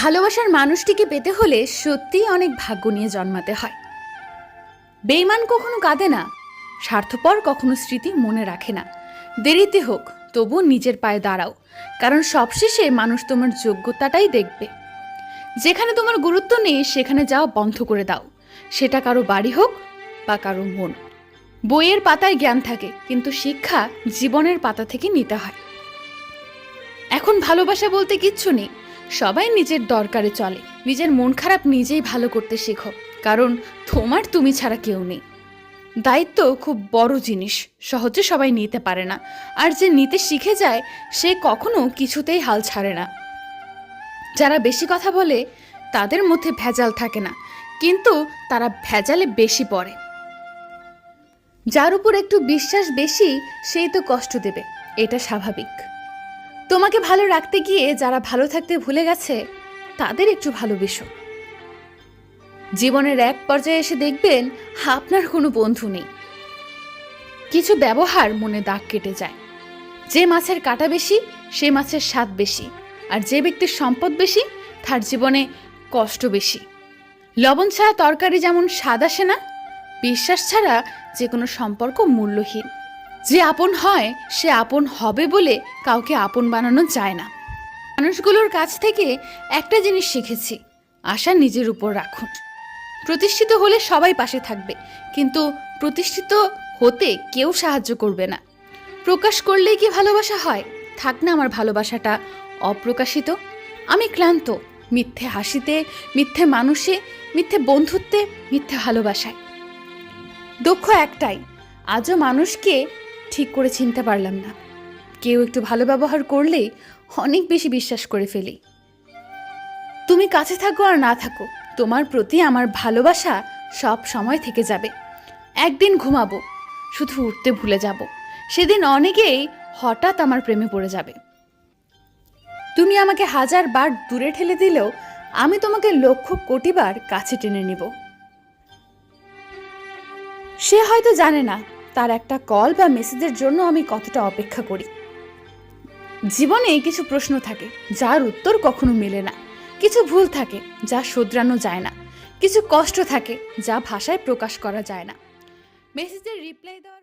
ভালোবাসার মানুষটিকে পেতে হলে সত্যিই অনেক ভাগ্য নিয়ে জন্মাতে হয়। বেইমান কখনো কাঁদে না, স্বার্থপর কখনো স্মৃতি মনে রাখে না। দেরিতে হোক তবু নিজের পায়ে দাঁড়াও, কারণ সবশেষে মানুষ তোমার যোগ্যতাটাই দেখবে। যেখানে তোমার গুরুত্ব নেই, সেখানে যাওয়া বন্ধ করে দাও। সেটা কারও বাড়ি হোক বা কারও মন। বইয়ের পাতায় জ্ঞান থাকে, কিন্তু শিক্ষা জীবনের পাতা থেকে নিতে হয়। এখন ভালোবাসা বলতে কিচ্ছু নেই সবাই নিজের দরকারে চলে। নিজের মন খারাপ নিজেই ভালো করতে শেখো, কারণ তোমার তুমি ছাড়া কেউ নেই। দায়িত্ব খুব বড় জিনিস, সহজে সবাই নিতে পারে না। আর যে নিতে শিখে যায়, সে কখনো কিছুতেই হাল ছাড়ে না। যারা বেশি কথা বলে, তাদের মধ্যে ভেজাল থাকে না, কিন্তু তারা ভেজালে বেশি পড়ে। যার উপর একটু বিশ্বাস বেশি, সেই তো কষ্ট দেবে, এটা স্বাভাবিক। তোমাকে ভালো রাখতে গিয়ে যারা ভালো থাকতে ভুলে গেছে, তাদের একটু ভালোবেসো। জীবনের এক পর্যায়ে এসে দেখবেন, আপনার কোনো বন্ধু নেই। কিছু ব্যবহার মনে দাগ কেটে যায়। যে মাছের কাটা বেশি, সে মাছের স্বাদ বেশি, আর যে ব্যক্তির সম্পদ বেশি, তার জীবনে কষ্ট বেশি। লবণ ছাড়া তরকারি যেমন স্বাদ আসে না, বিশ্বাস ছাড়া যে কোনো সম্পর্ক মূল্যহীন। যে আপন হয়, সে আপন হবে বলে কাউকে আপন বানানো যায় না। মানুষগুলোর কাছ থেকে একটা জিনিস শিখেছি, আশা নিজের উপর রাখুন। প্রতিষ্ঠিত হলে সবাই পাশে থাকবে, কিন্তু প্রতিষ্ঠিত হতে কেউ সাহায্য করবে না। প্রকাশ করলেই কি ভালোবাসা হয়? থাক না আমার ভালোবাসাটা অপ্রকাশিত। আমি ক্লান্ত, মিথ্যে হাসিতে, মিথ্যে মানুষে, মিথ্যে বন্ধুত্বে, মিথ্যে ভালোবাসায়। দুঃখ একটাই, আজও মানুষকে ঠিক করে চিনতে পারলাম না। কেউ একটু ভালো ব্যবহার করলেই অনেক বেশি বিশ্বাস করে ফেলি। তুমি কাছে থাকো আর না থাকো, তোমার প্রতি আমার ভালোবাসা সব সময় থেকে যাবে। একদিন ঘুমাবো, শুধু উঠতে ভুলে যাব। সেদিন অনেকেই হঠাৎ আমার প্রেমে পড়ে যাবে। তুমি আমাকে হাজার বার দূরে ঠেলে দিলেও আমি তোমাকে লক্ষ কোটিবার কাছে টেনে নিব। সে হয়তো জানে না তার একটা কল বা মেসেজের জন্য আমি কতটা অপেক্ষা করি। জীবনে কিছু প্রশ্ন থাকে, যার উত্তর কখনো মেলে না। কিছু ভুল থাকে, যা শোধরানো যায় না। কিছু কষ্ট থাকে, যা ভাষায় প্রকাশ করা যায় না। মেসেজের রিপ্লাই দেওয়ার